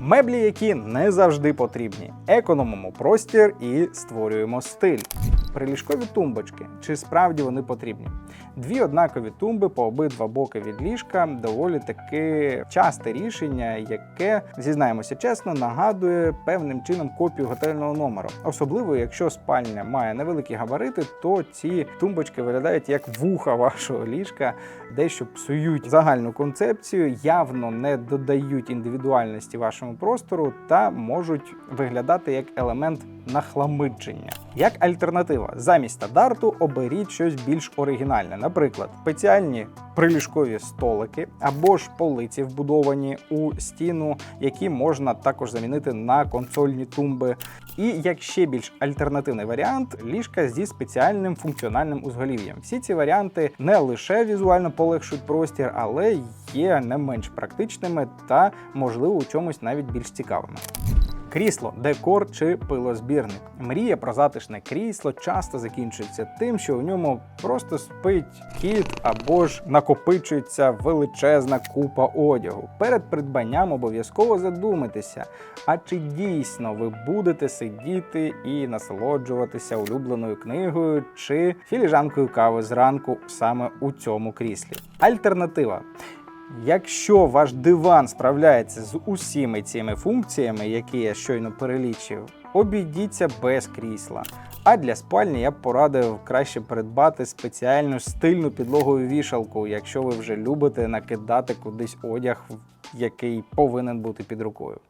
Меблі, які не завжди потрібні. Економимо простір і створюємо стиль. Приліжкові тумбочки. Чи справді вони потрібні? Дві однакові тумби по обидва боки від ліжка доволі таки часте рішення, яке, зізнаємося чесно, нагадує певним чином копію готельного номеру. Особливо, якщо спальня має невеликі габарити, то ці тумбочки виглядають як вуха вашого ліжка, дещо псують загальну концепцію, явно не додають індивідуальності вашому простору та можуть виглядати як елемент нахламидження. Як альтернатива, замість стандарту оберіть щось більш оригінальне, наприклад, спеціальні приліжкові столики або ж полиці, вбудовані у стіну, які можна також замінити на консольні тумби. І як ще більш альтернативний варіант ліжка зі спеціальним функціональним узголів'ям. Всі ці варіанти не лише візуально полегшують простір, але є не менш практичними та, можливо, у чомусь навіть більш цікавими. Крісло, декор чи пилозбірник. Мрія про затишне крісло часто закінчується тим, що в ньому просто спить кіт або ж накопичується величезна купа одягу. Перед придбанням обов'язково задумайтеся, а чи дійсно ви будете сидіти і насолоджуватися улюбленою книгою чи філіжанкою кави зранку саме у цьому кріслі. Альтернатива. Якщо ваш диван справляється з усіми цими функціями, які я щойно перелічив, обійдіться без крісла. А для спальні я б порадив краще придбати спеціальну стильну підлогову вішалку, якщо ви вже любите накидати кудись одяг, який повинен бути під рукою.